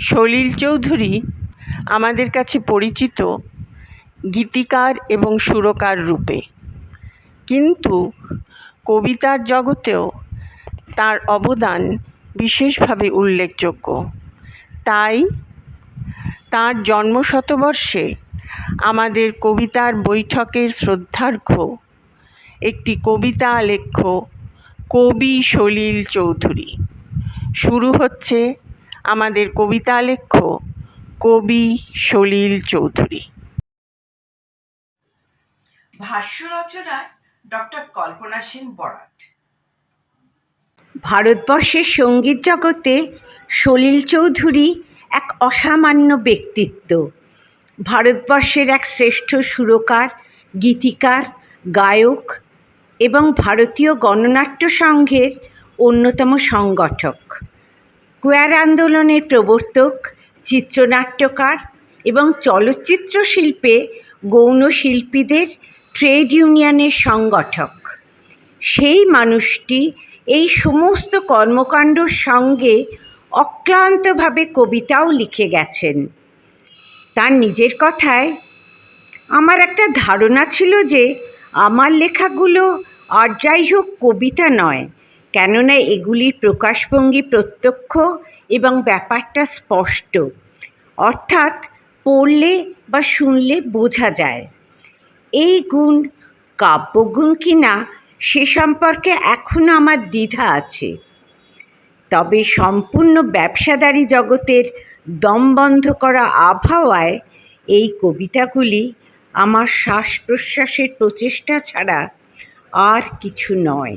সলিল চৌধুরী আমাদের কাছে পরিচিত গীতিকার এবং সুরকার রূপে। কিন্তু কবিতার জগতেও তার অবদান বিশেষভাবে উল্লেখযোগ্য। তাই তাঁর জন্মশতবর্ষে আমাদের কবিতার বৈঠকের শ্রদ্ধার্ঘ্য একটি কবিতা আলেখ্য কবি সলিল চৌধুরী। শুরু হচ্ছে আমাদের কবিতা আলেখ্য কবি সলিল চৌধুরী। ভাষ্য রচনায় ডক্টর কল্পনা সেন বরাট। ভারতবর্ষের সংগীত জগতে সলিল চৌধুরী এক অসামান্য ব্যক্তিত্ব। ভারতবর্ষের এক শ্রেষ্ঠ সুরকার গীতিকার গায়ক এবং ভারতীয় গণনাট্য সংঘের অন্যতম সংগঠক। কোয়ার আন্দোলনের প্রবর্তক, চিত্রনাট্যকার এবং চলচ্চিত্র শিল্পে গৌণ শিল্পীদের ট্রেড ইউনিয়নের সংগঠক। সেই মানুষটি এই সমস্ত কর্মকাণ্ডর সঙ্গে অক্লান্তভাবে কবিতাও লিখে গেছেন। তার নিজের কথায়, আমার একটা ধারণা ছিল যে আমার লেখাগুলো আর যাই হোক কবিতা নয় কেননা এগুলির প্রকাশভঙ্গি প্রত্যক্ষ এবং ব্যাপারটা স্পষ্ট। অর্থাৎ পড়লে বা শুনলে বোঝা যায়। এই গুণ কাব্যগুণ কি না, সে সম্পর্কে এখনও আমার দ্বিধা আছে। তবে সম্পূর্ণ ব্যবসাদারি জগতের দম বন্ধ করা আবহাওয়ায় এই কবিতাগুলি আমার শ্বাস প্রশ্বাসের প্রচেষ্টা ছাড়া আর কিছু নয়।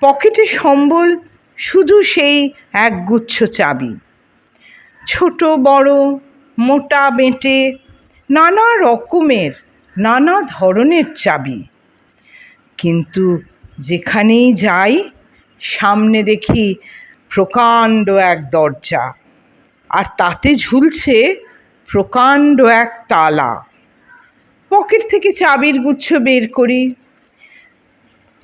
পকেটে সম্বল শুধু সেই একগুচ্ছ চাবি। ছোট, বড়, মোটা, বেঁটে, নানা রকমের, নানা ধরনের চাবি। কিন্তু যেখানেই যাই, সামনে দেখি প্রকাণ্ড এক দরজা, আর তাতে ঝুলছে প্রকাণ্ড এক তালা। পকেট থেকে চাবির গুচ্ছ বের করি।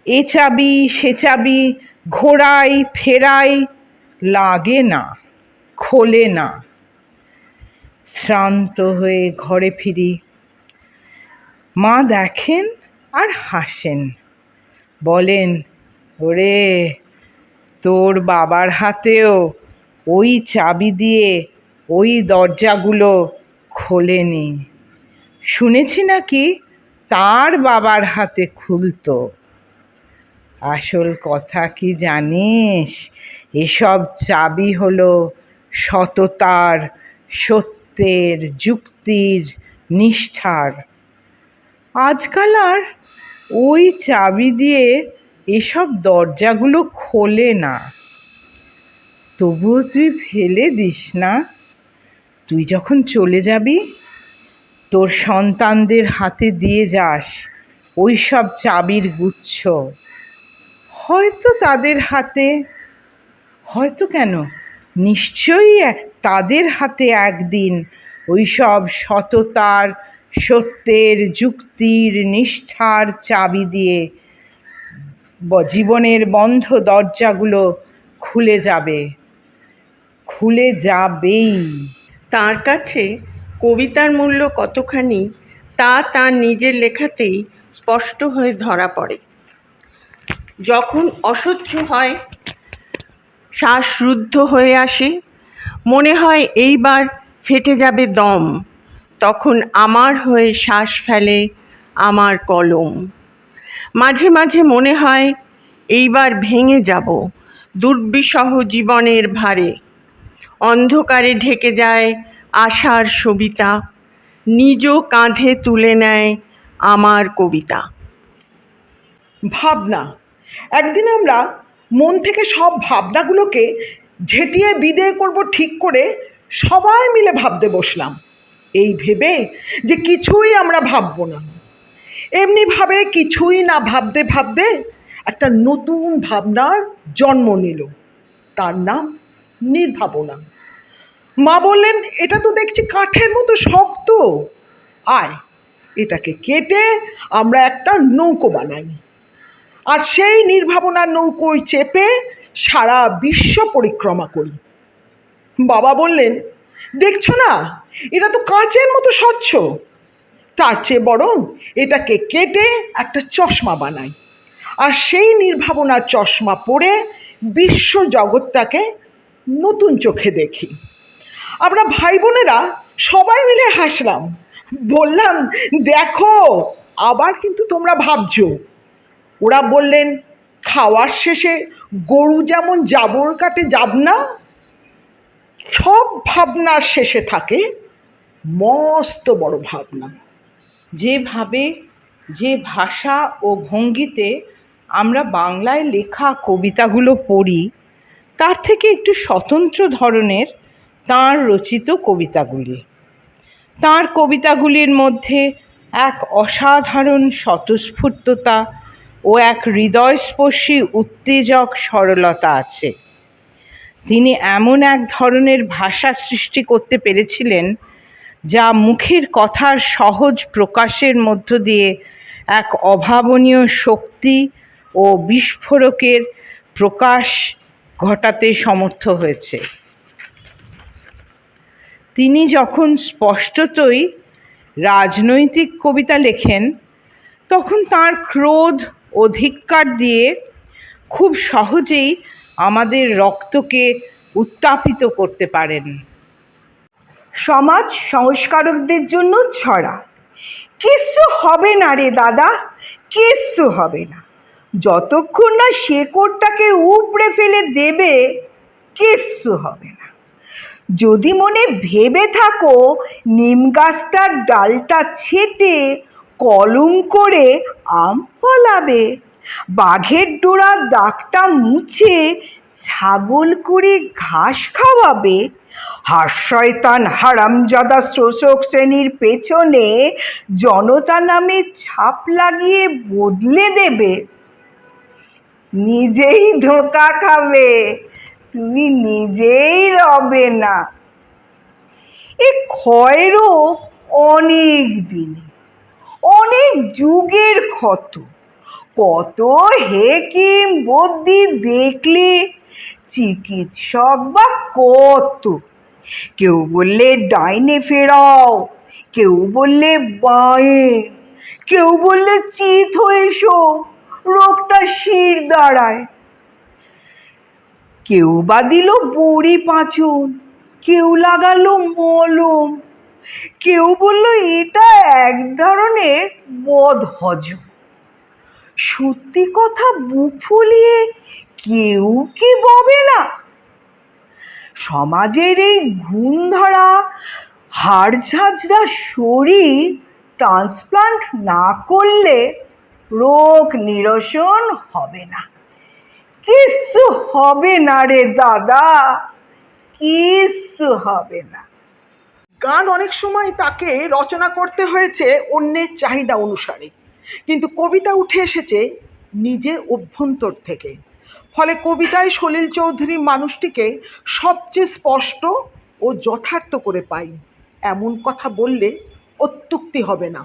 এ চাবি, সে চাবি ঘোরাই ফেরাই লাগে না, খোলে না। শ্রান্ত হয়ে ঘরে ফিরি। মা দেখেন আর হাসেন। বলেন, ওরে, তোর বাবার হাতেও ওই চাবি দিয়ে ওই দরজাগুলো খোলেনি। শুনেছি নাকি তার বাবার হাতে খুলতো। আসল কথা কি জানিস? এসব চাবি হলো সততার, সত্যের, যুক্তির নিষ্ঠার। আজকাল আর ওই চাবি দিয়ে এসব দরজাগুলো খোলে না। তবুও তুই ফেলে দিস না। তুই যখন চলে যাবি, তোর সন্তানদের হাতে দিয়ে যাস ওই সব চাবির গুচ্ছ। হয়তো তাদের হাতে, হয়তো কেন? নিশ্চয়ই তাদের হাতে একদিন ওই সব সততার, সত্যের, যুক্তির, নিষ্ঠার চাবি দিয়ে জীবনের বন্ধ দরজাগুলো খুলে যাবে। খুলে যাবেই। তার কাছে কবিতার মূল্য কতখানি, তা তার নিজের লেখাতেই স্পষ্ট হয়ে ধরা পড়ে। যখন অসহ্য হয়, শ্বাসরুদ্ধ হয়ে আসে। মনে হয় এইবার ফেটে যাবে দম। তখন আমার হয়ে শ্বাস ফেলে আমার কলম। মাঝে মাঝে মনে হয় এইবার ভেঙে যাব দুর্বিষহ জীবনের ভারে। অন্ধকারে ঢেকে যায় আশার সবিতা, নিজ কাঁধে তুলে নেয় আমার কবিতা। ভাবনা একদিন আমরা মন থেকে সব ভাবনাগুলোকে ঝেঁটিয়ে বিদেয় করব ঠিক করে সবাই মিলে ভাবতে বসলাম। এই ভেবে যে কিছুই আমরা ভাববো না। এমনিভাবে কিছুই না ভাবতে ভাবতে একটা নতুন ভাবনার জন্ম নিল। তার নাম নির্ভাবনা। মা বললেন, এটা তো দেখছি কাঠের মতো শক্ত। আয়, এটাকে কেটে আমরা একটা নৌকো বানাই। আর সেই নির্ভাবনার নৌকোয় চেপে সারা বিশ্ব পরিক্রমা করি। বাবা বললেন, দেখছ না এটা তো কাঁচের মতো স্বচ্ছ। তার চেয়ে বরং এটাকে কেটে একটা চশমা বানাই। আর সেই নির্ভাবনার চশমা পরে বিশ্ব জগৎটাকে নতুন চোখে দেখি। আমরা ভাই বোনেরা সবাই মিলে হাসলাম। বললাম, দেখো, আবার কিন্তু তোমরা ভাবছ। ওরা বললেন, খাওয়ার শেষে গরু যেমন জাবর কাটে যাব না, সব ভাবনার শেষে থাকে মস্ত বড় ভাবনা। যেভাবে যে ভাষা ও ভঙ্গিতে আমরা বাংলায় লেখা কবিতাগুলো পড়ি, তার থেকে একটু স্বতন্ত্র ধরনের তাঁর রচিত কবিতাগুলি। তাঁর কবিতাগুলির মধ্যে এক অসাধারণ স্বতঃস্ফূর্ততা ও এক হৃদয়স্পর্শী, উত্তেজক সরলতা আছে। তিনি এমন এক ধরনের ভাষা সৃষ্টি করতে পেরেছিলেন, যা মুখের কথার সহজ প্রকাশের মধ্য দিয়ে এক অভাবনীয় শক্তি ও বিস্ফোরকের প্রকাশ ঘটাতে সমর্থ হয়েছে। তিনি যখন স্পষ্টতই রাজনৈতিক কবিতা লেখেন, তখন তার ক্রোধ অধিক্কার দিয়ে খুব সহজেই আমাদের রক্তকে উত্তাপিত করতে পারেন। সমাজ সংস্কারকদের জন্য ছড়া। কিচ্ছু হবে না রে দাদা, কিচ্ছু হবে না। যতক্ষণ না শেকড়টাকে উপড়ে ফেলে দেবে, কিচ্ছু হবে না। যদি মনে ভেবে থাকো, নিম গাছটার ডালটা ছেটে কলম করে আম ফলাবে। বাঘের ডোরার দাগটা মুছে ছাগল করে ঘাস খাওয়াবে। হাস্যয়তান হারামজাদা শোষক শ্রেণির পেছনে জনতা নামে ছাপ লাগিয়ে বদলে দেবে। নিজেই ধোকা খাবে, তুমি নিজেই রবে না। এ ক্ষয়েরও অনেক দিনে অনেক যুগের ক্ষত। কত হেকিম বদ্যি দেখলে চিকিৎসক বা কত? কেউ বললে ডাইনে ফেরাও, কেউ বললে বাঁয়ে, কেউ বললে চিত হয়ে রোগটা শির দাঁড়ায়। কেউ বা দিল বড়ি পাঁচন, কেউ লাগালো মলম কেউ বলল, এটা এক ধরনের বদ হজম। সত্যি কথা, বুক ফুলিয়ে কেউ কি ববে না? সমাজের এই ঘুম ধরা হাড় ঝাঁঝরা শরীর ট্রান্সপ্লান্ট না করলে রোগ নিরসন হবে না। কিচ্ছু হবে না রে দাদা, কিচ্ছু হবে না। গান অনেক সময় তাকে রচনা করতে হয়েছে অন্যের চাহিদা অনুসারে। কিন্তু কবিতা উঠে এসেছে নিজের অভ্যন্তর থেকে। ফলে কবিতায় সলিল চৌধুরী মানুষটিকে সবচেয়ে স্পষ্ট ও যথার্থ করে পাই। এমন কথা বললে অত্যুক্তি হবে না।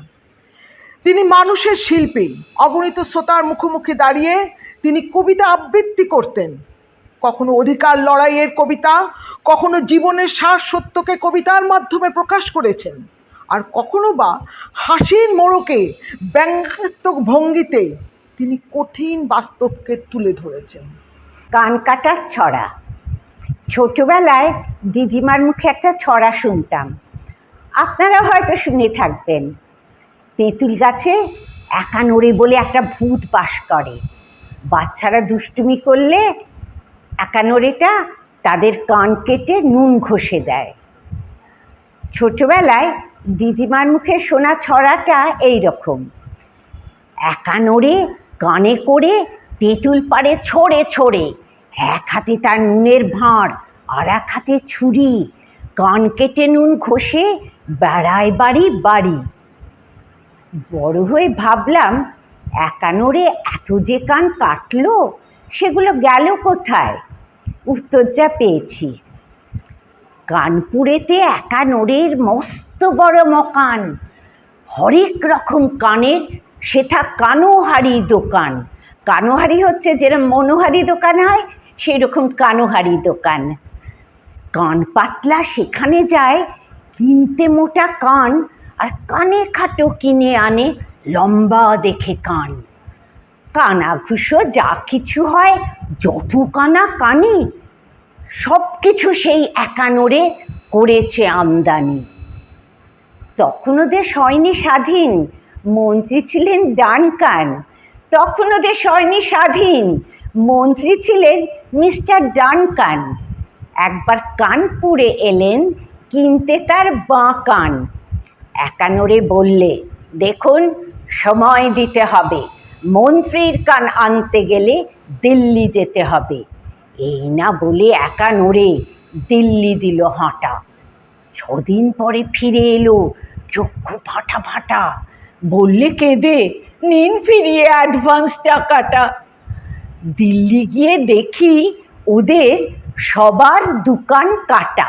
তিনি মানুষের শিল্পী। অগণিত শ্রোতার মুখোমুখি দাঁড়িয়ে তিনি কবিতা আবৃত্তি করতেন। কখনো অধিকার লড়াইয়ের কবিতা, কখনো জীবনের সার সত্যকে কবিতার মাধ্যমে প্রকাশ করেছেন। আর কখনো বা হাসির মোড়কে ব্যঙ্গাত্মক ভঙ্গিতে তিনি কঠিন বাস্তবকে তুলে ধরেছেন। কান কাটার ছড়া। ছোটবেলায় দিদিমার মুখে একটা ছড়া শুনতাম। আপনারা হয়তো শুনে থাকবেন, তেঁতুল গাছে একা নড়ে বলে একটা ভূত বাস করে। বাচ্চারা দুষ্টুমি করলে একা নড়েটা তাদের কান কেটে নুন ঘষে দেয়। ছোটবেলায় দিদিমার মুখে শোনা ছড়াটা এই রকম একা নড়ে কানে করে তেঁতুল পাড়ে ছড়ে ছড়ে, এক হাতে তার নুনের ভাঁড় আর এক হাতে ছুরি, কান কেটে নুন ঘষে বেড়ায় বাড়ি বাড়ি। বড় হয়ে ভাবলাম একানোরে এত যে কান কাটলো, সেগুলো গেল কোথায়? উত্তর যা পেয়েছি। কানপুরেতে একা একানোরের মস্ত বড় মকান। হরেক রকম কানের, সেটা কানোহারি দোকান। কানোহারি হচ্ছে যেরকম মনোহারি দোকান হয় সেই রকম কানোহারি দোকান। কান পাতলা সেখানে যায়, কিনতে মোটা কান, আর কানে খাটো কিনে আনে লম্বা দেখে কান। কানা ঘুষো যা কিছু হয়, যত কানা কানি সব কিছু সেই একানোরে করেছে আমদানি। তখন ওদের হয়নি স্বাধীন, মন্ত্রী ছিলেন ডানকান। তখন ওদের হয়নি স্বাধীন, মন্ত্রী ছিলেন মিস্টার ডানকান। একবার কানপুরে এলেন কিনতে তার বাঁ কান। একানোরে বললে, দেখুন, সময় দিতে হবে। মন্ত্রীর কান আনতে গেলে দিল্লি যেতে হবে। এই না বলে একা নড়ে দিল্লি দিল হাঁটা। ছদিন পরে ফিরে এলো চক্ষু ফাটা ফাটা। বললে কেঁদে, নিন ফিরিয়ে অ্যাডভান্স টাকাটা। দিল্লি গিয়ে দেখি ওদের সবার দোকান কাটা।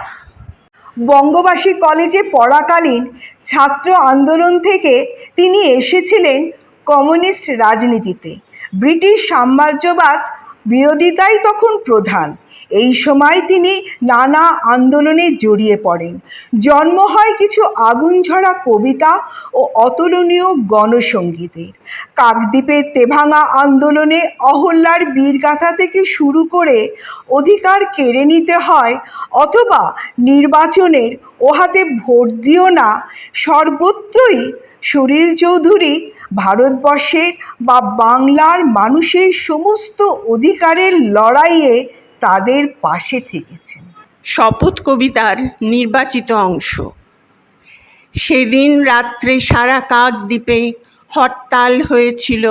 বঙ্গবাসী কলেজে পড়াকালীন ছাত্র আন্দোলন থেকে তিনি এসেছিলেন কমিউনিস্ট রাজনীতিতে। ব্রিটিশ সাম্রাজ্যবাদ বিরোধিতাই তখন প্রধান। এই সময় তিনি নানা আন্দোলনে জড়িয়ে পড়েন। জন্ম হয় কিছু আগুনঝরা কবিতা ও অতুলনীয় গণসঙ্গীতের কাকদ্বীপের তেভাঙা আন্দোলনে অহল্যার বীরগাথা থেকে শুরু করে অধিকার কেড়ে নিতে হয় অথবা নির্বাচনের ওহাতে ভোট দিও না, সর্বত্রই সুনীল চৌধুরী ভারতবর্ষের বা বাংলার মানুষের সমস্ত অধিকারের লড়াইয়ে তাদের পাশে থেকেছেন। শপথ কবিতার নির্বাচিত অংশ। সেদিন রাত্রে সারা কাকদ্বীপে হরতাল হয়েছিল।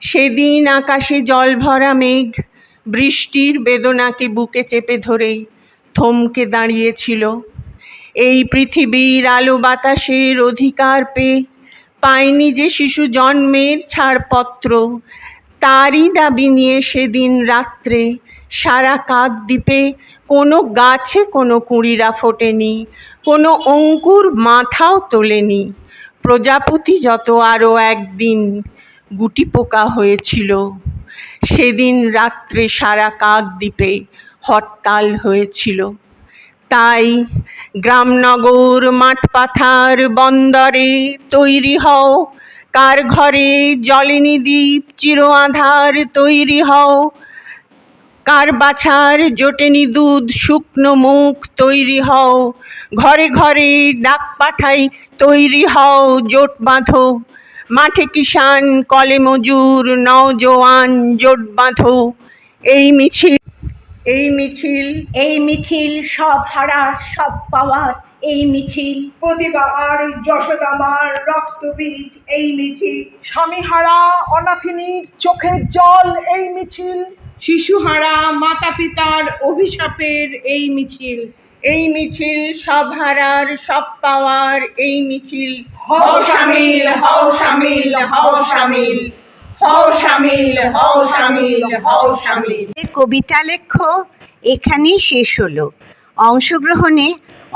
সেদিন আকাশে জল ভরা মেঘ, বৃষ্টির বেদনাকে বুকে চেপে ধরে থমকে দাঁড়িয়েছিল। এই পৃথিবীর আলো বাতাসের অধিকার পেয়ে পায়নি যে শিশু জন্মের ছাড়পত্র, তারই দাবি নিয়ে সেদিন রাত্রে সারা কাকদ্বীপে কোনো গাছে কোনো কুঁড়িরা ফোটেনি, কোনো অঙ্কুর মাথাও তোলেনি। প্রজাপতি যত আরও একদিন গুটি পোকা হয়েছিল, সেদিন রাত্রে সারা কাকদ্বীপে হরতাল হয়েছিল। তাই গ্রামনগর মাঠ পাথার বন্দরে তৈরি হও, কার ঘরে জলেনি দ্বীপ চির আধার তৈরি হও কার বাছার? জোটেনি দুধ শুকনো মুখ তৈরি হও। ঘরে ঘরে ডাক পাঠাই তৈরি হও জোট বাঁধো। মাঠে কিষান কলে মজুর নওজোয়ান জোট বাঁধো। এই মিছিল এই মিছিল এই মিছিল সব হারার সব পাওয়ার এই মিছিল। প্রতিভা আর যশোদামার রক্তবীজ এই মিছিল। স্বামীহারা অনাথিনীর চোখের জল এই মিছিল। শিশুহারা মাতা পিতার অভিশাপের এই মিছিল। এই মিছিল সব হারার সব পাওয়ার এই মিছিল। হও সামিল হও সামিল হও সামিল হও শামিল হও শামিল হও শামিল। কবিতা লেখ্য এখানেই শেষ হলো। অংশগ্রহণে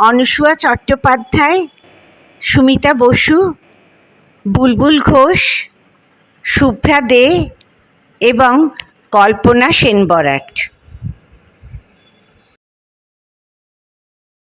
অনুসুয়া চট্টোপাধ্যায় সুমিতা বসু বুলবুল ঘোষ শুভ্রা দে এবং কল্পনা সেন বরাট